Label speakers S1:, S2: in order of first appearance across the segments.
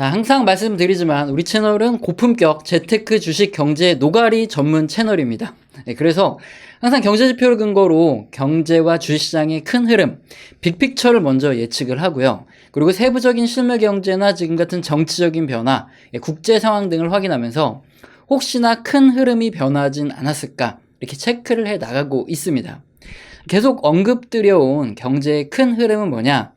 S1: 자, 항상 말씀드리지만 우리 채널은 고품격 재테크 주식 경제 노가리 전문 채널입니다. 네, 그래서 항상 경제 지표를 근거로 경제와 주식시장의 큰 흐름, 빅픽처를 먼저 예측을 하고요. 그리고 세부적인 실물 경제나 지금 같은 정치적인 변화, 예, 국제 상황 등을 확인하면서 혹시나 큰 흐름이 변하진 않았을까 이렇게 체크를 해 나가고 있습니다. 계속 언급드려온 경제의 큰 흐름은 뭐냐?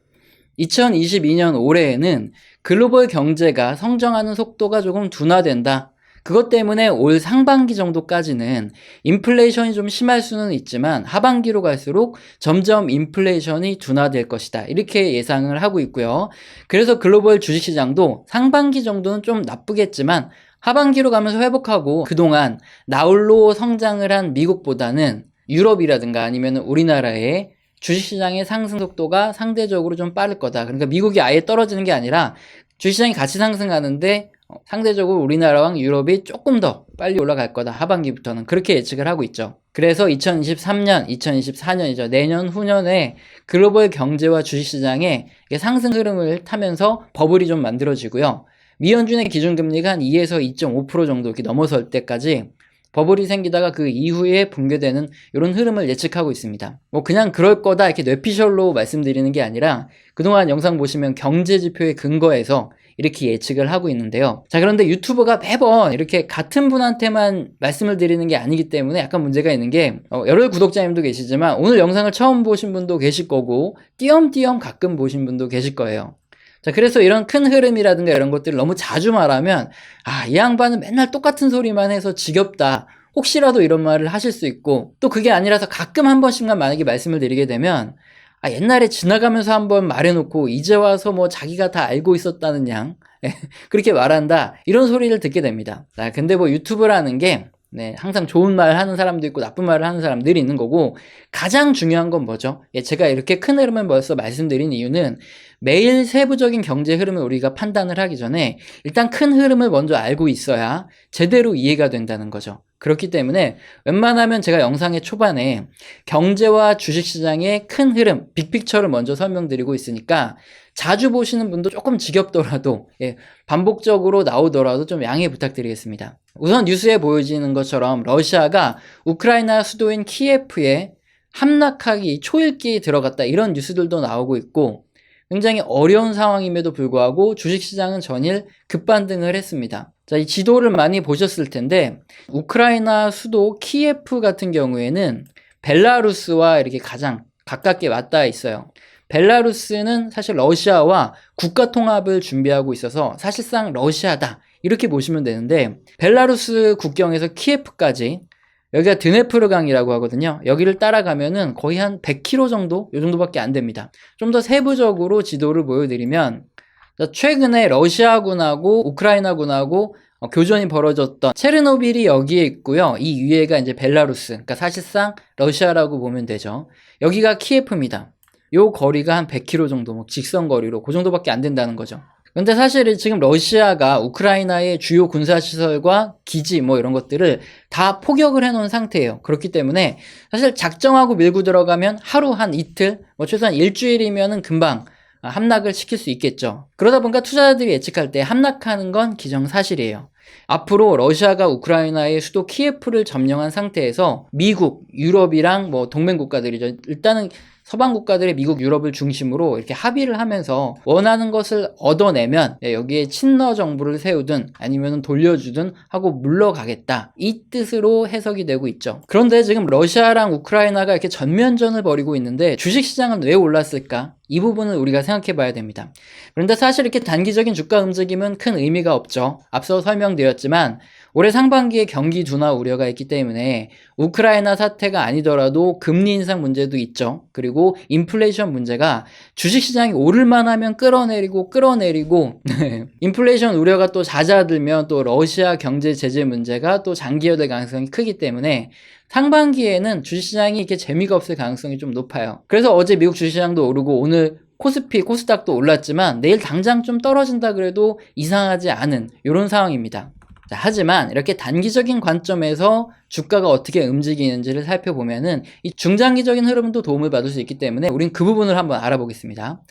S1: 2022년 올해에는 글로벌 경제가 성장하는 속도가 조금 둔화된다. 그것 때문에 올 상반기 정도까지는 인플레이션이 좀 심할 수는 있지만 하반기로 갈수록 점점 인플레이션이 둔화될 것이다. 이렇게 예상을 하고 있고요. 그래서 글로벌 주식시장도 상반기 정도는 좀 나쁘겠지만 하반기로 가면서 회복하고 그동안 나홀로 성장을 한 미국보다는 유럽이라든가 아니면 우리나라의 주식시장의 상승 속도가 상대적으로 좀 빠를 거다. 그러니까 미국이 아예 떨어지는 게 아니라 주식시장이 같이 상승하는데 어, 상대적으로 우리나라와 유럽이 조금 더 빨리 올라갈 거다. 하반기부터는 그렇게 예측을 하고 있죠. 그래서 2023년, 2024년이죠. 내년 후년에 글로벌 경제와 주식시장의 상승 흐름을 타면서 버블이 좀 만들어지고요. 미연준의 기준금리가 한 2에서 2.5% 정도 이렇게 넘어설 때까지 버블이 생기다가 그 이후에 붕괴되는 이런 흐름을 예측하고 있습니다. 뭐 그냥 그럴 거다 이렇게 뇌피셜로 말씀드리는 게 아니라 그동안 영상 보시면 경제 지표에 근거해서 이렇게 예측을 하고 있는데요. 자, 그런데 유튜브가 매번 이렇게 같은 분한테만 말씀을 드리는 게 아니기 때문에 약간 문제가 있는 게, 어, 여러 구독자님도 계시지만 오늘 영상을 처음 보신 분도 계실 거고, 띄엄띄엄 가끔 보신 분도 계실 거예요. 자, 그래서 이런 큰 흐름이라든가 이런 것들을 너무 자주 말하면, 아, 이 양반은 맨날 똑같은 소리만 해서 지겹다. 혹시라도 이런 말을 하실 수 있고, 또 그게 아니라서 가끔 한 번씩만 만약에 말씀을 드리게 되면, 아, 옛날에 지나가면서 한번 말해놓고 이제 와서 뭐 자기가 다 알고 있었다는 양 예, 그렇게 말한다 이런 소리를 듣게 됩니다. 자, 근데 뭐 유튜브라는 게 네, 항상 좋은 말 하는 사람도 있고 나쁜 말을 하는 사람들이 있는 거고 가장 중요한 건 뭐죠? 예, 제가 이렇게 큰 흐름을 벌써 말씀드린 이유는 매일 세부적인 경제 흐름을 우리가 판단을 하기 전에 일단 큰 흐름을 먼저 알고 있어야 제대로 이해가 된다는 거죠. 그렇기 때문에 웬만하면 제가 영상의 초반에 경제와 주식시장의 큰 흐름, 빅픽처를 먼저 설명드리고 있으니까 자주 보시는 분도 조금 지겹더라도 예, 반복적으로 나오더라도 좀 양해 부탁드리겠습니다. 우선 뉴스에 보여지는 것처럼 러시아가 우크라이나 수도인 키예프에 함락하기 초읽기 들어갔다 이런 뉴스들도 나오고 있고 굉장히 어려운 상황임에도 불구하고 주식시장은 전일 급반등을 했습니다. 자, 이 지도를 많이 보셨을 텐데, 우크라이나 수도 키예프 같은 경우에는 벨라루스와 이렇게 가장 가깝게 맞닿아 있어요. 벨라루스는 사실 러시아와 국가 통합을 준비하고 있어서 사실상 러시아다. 이렇게 보시면 되는데, 벨라루스 국경에서 키예프까지 여기가 드네프르강이라고 하거든요. 여기를 따라가면은 거의 한 100km 정도? 요 정도밖에 안 됩니다. 좀 더 세부적으로 지도를 보여드리면, 최근에 러시아군하고 우크라이나군하고 어, 교전이 벌어졌던 체르노빌이 여기에 있고요. 이 위에가 이제 벨라루스. 그러니까 사실상 러시아라고 보면 되죠. 여기가 키예프입니다. 요 거리가 한 100km 정도, 뭐 직선 거리로 그 정도밖에 안 된다는 거죠. 근데 사실 지금 러시아가 우크라이나의 주요 군사시설과 기지 뭐 이런 것들을 다 포격을 해놓은 상태예요. 그렇기 때문에 사실 작정하고 밀고 들어가면 하루 한 이틀, 뭐 최소한 일주일이면은 금방 함락을 시킬 수 있겠죠. 그러다 보니까 투자자들이 예측할 때 함락하는 건 기정사실이에요. 앞으로 러시아가 우크라이나의 수도 키예프를 점령한 상태에서 미국, 유럽이랑 뭐 동맹 국가들이죠. 일단은 서방 국가들의 미국, 유럽을 중심으로 이렇게 합의를 하면서 원하는 것을 얻어내면 예, 여기에 친러 정부를 세우든 아니면 돌려주든 하고 물러가겠다. 이 뜻으로 해석이 되고 있죠. 그런데 지금 러시아랑 우크라이나가 이렇게 전면전을 벌이고 있는데 주식시장은 왜 올랐을까? 이 부분을 우리가 생각해 봐야 됩니다. 그런데 사실 이렇게 단기적인 주가 움직임은 큰 의미가 없죠. 앞서 설명드렸지만 올해 상반기에 경기 둔화 우려가 있기 때문에 우크라이나 사태가 아니더라도 금리 인상 문제도 있죠. 그리고 인플레이션 문제가 주식시장이 오를만 하면 끌어내리고 끌어내리고 네. 인플레이션 우려가 또 잦아들면 또 러시아 경제 제재 문제가 또 장기화될 가능성이 크기 때문에 상반기에는 주식시장이 이렇게 재미가 없을 가능성이 좀 높아요. 그래서 어제 미국 주식시장도 오르고 오늘 코스피, 코스닥도 올랐지만 내일 당장 좀 떨어진다 그래도 이상하지 않은 이런 상황입니다. 자, 하지만 이렇게 단기적인 관점에서 주가가 어떻게 움직이는지를 살펴보면은 이 중장기적인 흐름도 도움을 받을 수 있기 때문에 우린 그 부분을 한번 알아보겠습니다.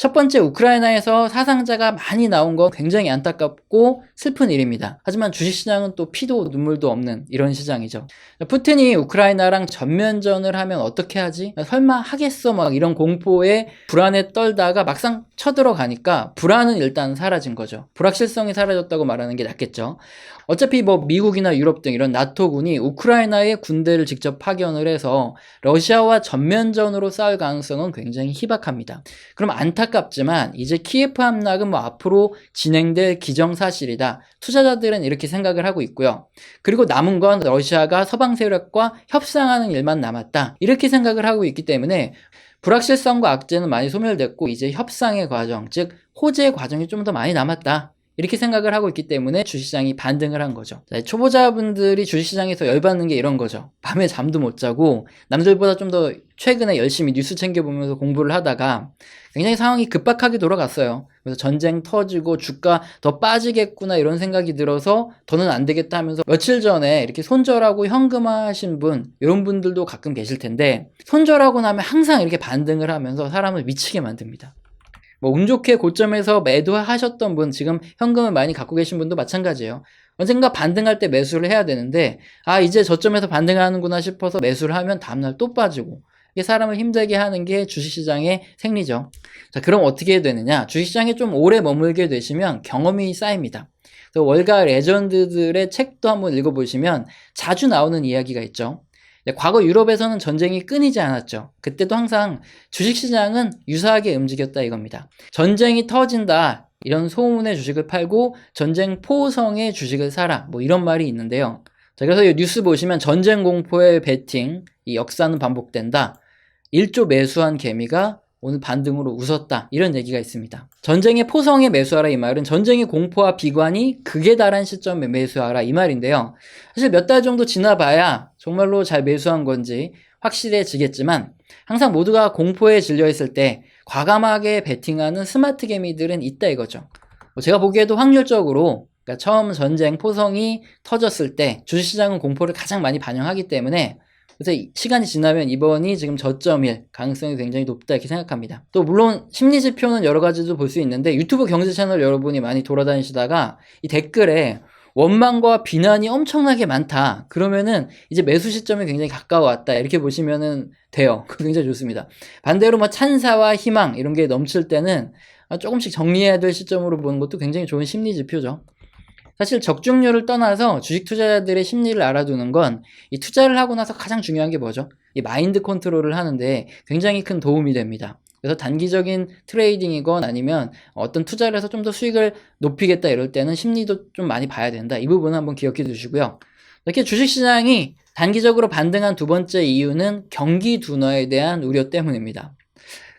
S1: 첫 번째 우크라이나에서 사상자가 많이 나온 건 굉장히 안타깝고 슬픈 일입니다. 하지만 주식시장은 또 피도 눈물도 없는 이런 시장이죠. 푸틴이 우크라이나랑 전면전을 하면 어떻게 하지? 설마 하겠어? 막 이런 공포에 불안에 떨다가 막상 쳐들어가니까 불안은 일단 사라진 거죠. 불확실성이 사라졌다고 말하는 게 낫겠죠. 어차피 뭐 미국이나 유럽 등 이런 나토군이 우크라이나에 군대를 직접 파견을 해서 러시아와 전면전으로 싸울 가능성은 굉장히 희박합니다. 그럼 안타 깝지만 이제 키예프 함락은 뭐 앞으로 진행될 기정사실이다. 투자자들은 이렇게 생각을 하고 있고요. 그리고 남은 건 러시아가 서방 세력과 협상하는 일만 남았다. 이렇게 생각을 하고 있기 때문에 불확실성과 악재는 많이 소멸됐고 이제 협상의 과정, 즉 호재 과정이 좀 더 많이 남았다. 이렇게 생각을 하고 있기 때문에 주식시장이 반등을 한 거죠. 자, 초보자분들이 주식시장에서 열받는 게 이런 거죠. 밤에 잠도 못 자고 남들보다 좀 더 최근에 열심히 뉴스 챙겨보면서 공부를 하다가 굉장히 상황이 급박하게 돌아갔어요. 그래서 전쟁 터지고 주가 더 빠지겠구나 이런 생각이 들어서 더는 안 되겠다 하면서 며칠 전에 이렇게 손절하고 현금화하신 분 이런 분들도 가끔 계실 텐데 손절하고 나면 항상 이렇게 반등을 하면서 사람을 미치게 만듭니다. 뭐 운 좋게 고점에서 매도하셨던 분 지금 현금을 많이 갖고 계신 분도 마찬가지예요. 언젠가 반등할 때 매수를 해야 되는데 아 이제 저점에서 반등하는구나 싶어서 매수를 하면 다음날 또 빠지고 이게 사람을 힘들게 하는 게 주식시장의 생리죠. 자 그럼 어떻게 되느냐 주식시장에 좀 오래 머물게 되시면 경험이 쌓입니다. 월가 레전드들의 책도 한번 읽어보시면 자주 나오는 이야기가 있죠. 네, 과거 유럽에서는 전쟁이 끊이지 않았죠. 그때도 항상 주식시장은 유사하게 움직였다 이겁니다. 전쟁이 터진다. 이런 소문의 주식을 팔고 전쟁 포성의 주식을 사라. 뭐 이런 말이 있는데요. 자, 그래서 이 뉴스 보시면 전쟁 공포의 베팅, 이 역사는 반복된다. 1조 매수한 개미가 오늘 반등으로 웃었다. 이런 얘기가 있습니다. 전쟁의 포성에 매수하라 이 말은 전쟁의 공포와 비관이 극에 달한 시점에 매수하라 이 말인데요. 사실 몇 달 정도 지나봐야 정말로 잘 매수한 건지 확실해지겠지만 항상 모두가 공포에 질려 있을 때 과감하게 베팅하는 스마트 개미들은 있다 이거죠. 뭐 제가 보기에도 확률적으로 그러니까 처음 전쟁 포성이 터졌을 때 주식시장은 공포를 가장 많이 반영하기 때문에 그래서 시간이 지나면 이번이 지금 저점일 가능성이 굉장히 높다 이렇게 생각합니다. 또 물론 심리 지표는 여러 가지도 볼 수 있는데 유튜브 경제 채널 여러분이 많이 돌아다니시다가 이 댓글에 원망과 비난이 엄청나게 많다. 그러면은 이제 매수 시점이 굉장히 가까워왔다. 이렇게 보시면은 돼요. 굉장히 좋습니다. 반대로 뭐 찬사와 희망 이런 게 넘칠 때는 조금씩 정리해야 될 시점으로 보는 것도 굉장히 좋은 심리 지표죠. 사실 적중률을 떠나서 주식 투자자들의 심리를 알아두는 건 이 투자를 하고 나서 가장 중요한 게 뭐죠? 이 마인드 컨트롤을 하는데 굉장히 큰 도움이 됩니다. 그래서 단기적인 트레이딩이건 아니면 어떤 투자를 해서 좀 더 수익을 높이겠다 이럴 때는 심리도 좀 많이 봐야 된다. 이 부분은 한번 기억해 두시고요. 이렇게 주식시장이 단기적으로 반등한 두 번째 이유는 경기 둔화에 대한 우려 때문입니다.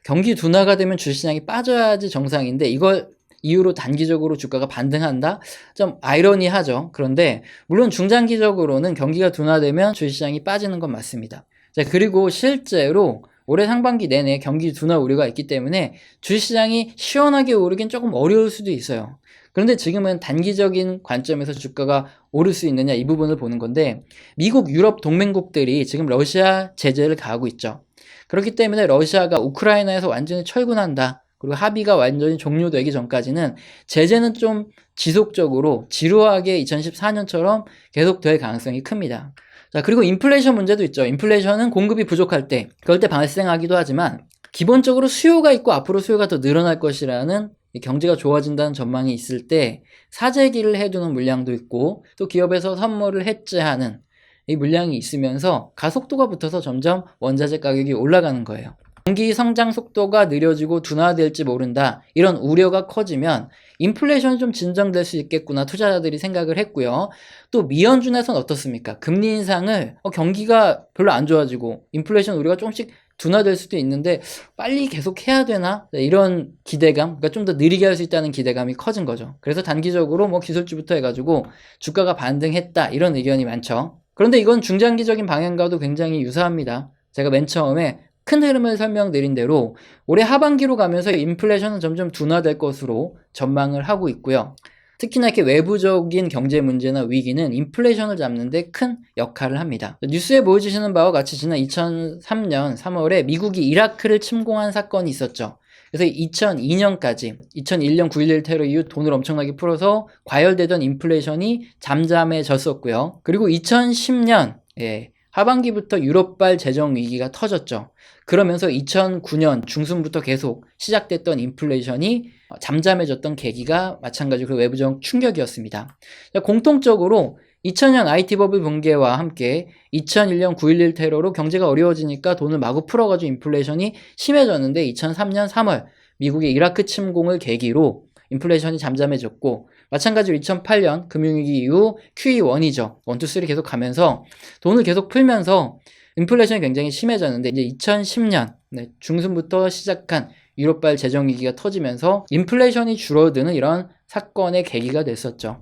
S1: 경기 둔화가 되면 주식시장이 빠져야지 정상인데 이걸 이유로 단기적으로 주가가 반등한다? 좀 아이러니하죠. 그런데 물론 중장기적으로는 경기가 둔화되면 주식시장이 빠지는 건 맞습니다. 자, 그리고 실제로 올해 상반기 내내 경기 둔화 우려가 있기 때문에 주식시장이 시원하게 오르긴 조금 어려울 수도 있어요. 그런데 지금은 단기적인 관점에서 주가가 오를 수 있느냐 이 부분을 보는 건데 미국, 유럽 동맹국들이 지금 러시아 제재를 가하고 있죠. 그렇기 때문에 러시아가 우크라이나에서 완전히 철군한다. 그리고 합의가 완전히 종료되기 전까지는 제재는 좀 지속적으로 지루하게 2014년처럼 계속될 가능성이 큽니다. 자, 그리고 인플레이션 문제도 있죠. 인플레이션은 공급이 부족할 때, 그럴 때 발생하기도 하지만, 기본적으로 수요가 있고 앞으로 수요가 더 늘어날 것이라는 경제가 좋아진다는 전망이 있을 때, 사재기를 해두는 물량도 있고, 또 기업에서 선물을 해지하는 이 물량이 있으면서 가속도가 붙어서 점점 원자재 가격이 올라가는 거예요. 경기 성장 속도가 느려지고 둔화될지 모른다. 이런 우려가 커지면 인플레이션이 좀 진정될 수 있겠구나 투자자들이 생각을 했고요. 또 미연준에선 어떻습니까? 금리 인상을 어, 경기가 별로 안 좋아지고 인플레이션 우려가 조금씩 둔화될 수도 있는데 빨리 계속 해야 되나 네, 이런 기대감, 그러니까 좀 더 느리게 할 수 있다는 기대감이 커진 거죠. 그래서 단기적으로 뭐 기술주부터 해가지고 주가가 반등했다 이런 의견이 많죠. 그런데 이건 중장기적인 방향과도 굉장히 유사합니다. 제가 맨 처음에 큰 흐름을 설명드린 대로 올해 하반기로 가면서 인플레이션은 점점 둔화될 것으로 전망을 하고 있고요. 특히나 이렇게 외부적인 경제 문제나 위기는 인플레이션을 잡는데 큰 역할을 합니다. 뉴스에 보여주시는 바와 같이 지난 2003년 3월에 미국이 이라크를 침공한 사건이 있었죠. 그래서 2002년까지 2001년 9.11 테러 이후 돈을 엄청나게 풀어서 과열되던 인플레이션이 잠잠해졌었고요. 그리고 2010년 예, 하반기부터 유럽발 재정 위기가 터졌죠. 그러면서 2009년 중순부터 계속 시작됐던 인플레이션이 잠잠해졌던 계기가 마찬가지로 그 외부적 충격이었습니다. 자, 공통적으로 2000년 IT 버블 붕괴와 함께 2001년 9.11 테러로 경제가 어려워지니까 돈을 마구 풀어가지고 인플레이션이 심해졌는데 2003년 3월 미국의 이라크 침공을 계기로 인플레이션이 잠잠해졌고 마찬가지로 2008년 금융위기 이후 QE1이죠. 1, 2, 3 계속 가면서 돈을 계속 풀면서 인플레이션이 굉장히 심해졌는데 이제 2010년 중순부터 시작한 유럽발 재정위기가 터지면서 인플레이션이 줄어드는 이런 사건의 계기가 됐었죠.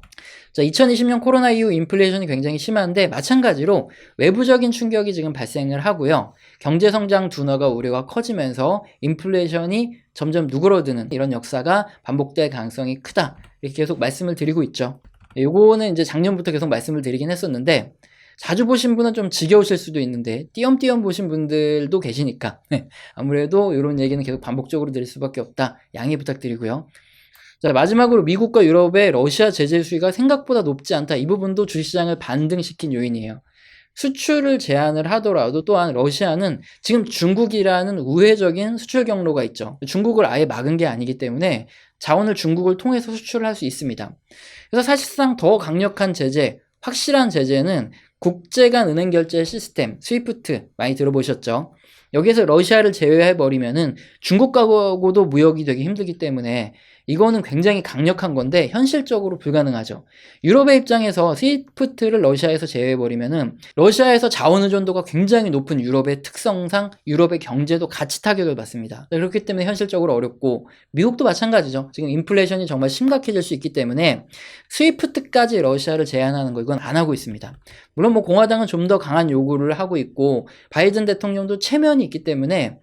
S1: 자, 2020년 코로나 이후 인플레이션이 굉장히 심한데 마찬가지로 외부적인 충격이 지금 발생을 하고요. 경제 성장 둔화가 우려가 커지면서 인플레이션이 점점 누그러드는 이런 역사가 반복될 가능성이 크다. 이렇게 계속 말씀을 드리고 있죠. 요거는 이제 작년부터 계속 말씀을 드리긴 했었는데 자주 보신 분은 좀 지겨우실 수도 있는데 띄엄띄엄 보신 분들도 계시니까 네, 아무래도 이런 얘기는 계속 반복적으로 드릴 수밖에 없다. 양해 부탁드리고요. 자, 마지막으로 미국과 유럽의 러시아 제재 수위가 생각보다 높지 않다. 이 부분도 주식시장을 반등시킨 요인이에요. 수출을 제한을 하더라도 또한 러시아는 지금 중국이라는 우회적인 수출 경로가 있죠. 중국을 아예 막은 게 아니기 때문에 자원을 중국을 통해서 수출을 할 수 있습니다. 그래서 사실상 더 강력한 제재, 확실한 제재는 국제 간 은행 결제 시스템, 스위프트 많이 들어보셨죠? 여기에서 러시아를 제외해버리면은 중국하고도 무역이 되기 힘들기 때문에 이거는 굉장히 강력한 건데 현실적으로 불가능하죠. 유럽의 입장에서 스위프트를 러시아에서 제외해버리면은 러시아에서 자원 의존도가 굉장히 높은 유럽의 특성상 유럽의 경제도 같이 타격을 받습니다. 그렇기 때문에 현실적으로 어렵고 미국도 마찬가지죠. 지금 인플레이션이 정말 심각해질 수 있기 때문에 스위프트까지 러시아를 제한하는 거 이건 안 하고 있습니다. 물론 뭐 공화당은 좀 더 강한 요구를 하고 있고 바이든 대통령도 체면이 있기 때문에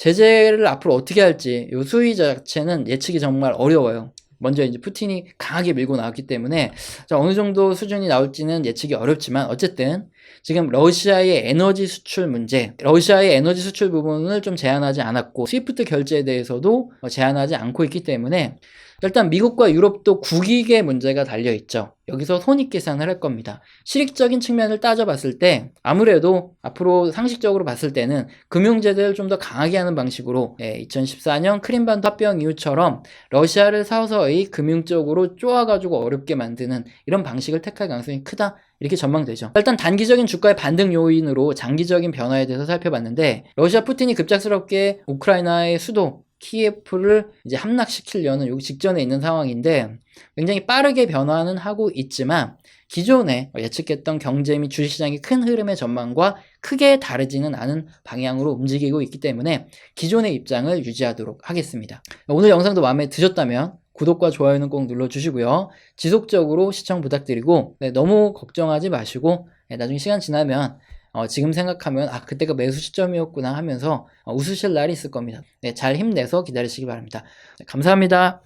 S1: 제재를 앞으로 어떻게 할지 요 수위 자체는 예측이 정말 어려워요. 먼저 이제 푸틴이 강하게 밀고 나왔기 때문에 자, 어느 정도 수준이 나올지는 예측이 어렵지만 어쨌든 지금 러시아의 에너지 수출 문제, 러시아의 에너지 수출 부분을 좀 제한하지 않았고 스위프트 결제에 대해서도 제한하지 않고 있기 때문에 일단 미국과 유럽도 국익의 문제가 달려 있죠. 여기서 손익 계산을 할 겁니다. 실익적인 측면을 따져봤을 때 아무래도 앞으로 상식적으로 봤을 때는 금융제재를 좀 더 강하게 하는 방식으로 예, 2014년 크림반도 합병 이후처럼 러시아를 서서히 금융적으로 쪼아가지고 어렵게 만드는 이런 방식을 택할 가능성이 크다 이렇게 전망되죠. 일단 단기적인 주가의 반등 요인으로 장기적인 변화에 대해서 살펴봤는데 러시아 푸틴이 급작스럽게 우크라이나의 수도 키예프를 이제 함락시키려는 여기 직전에 있는 상황인데 굉장히 빠르게 변화는 하고 있지만 기존에 예측했던 경제 및 주식시장의 큰 흐름의 전망과 크게 다르지는 않은 방향으로 움직이고 있기 때문에 기존의 입장을 유지하도록 하겠습니다. 오늘 영상도 마음에 드셨다면 구독과 좋아요는 꼭 눌러주시고요. 지속적으로 시청 부탁드리고 네, 너무 걱정하지 마시고 네, 나중에 시간 지나면 어, 지금 생각하면 아 그때가 매수 시점이었구나 하면서 어, 웃으실 날이 있을 겁니다. 네, 잘 힘내서 기다리시기 바랍니다. 네, 감사합니다.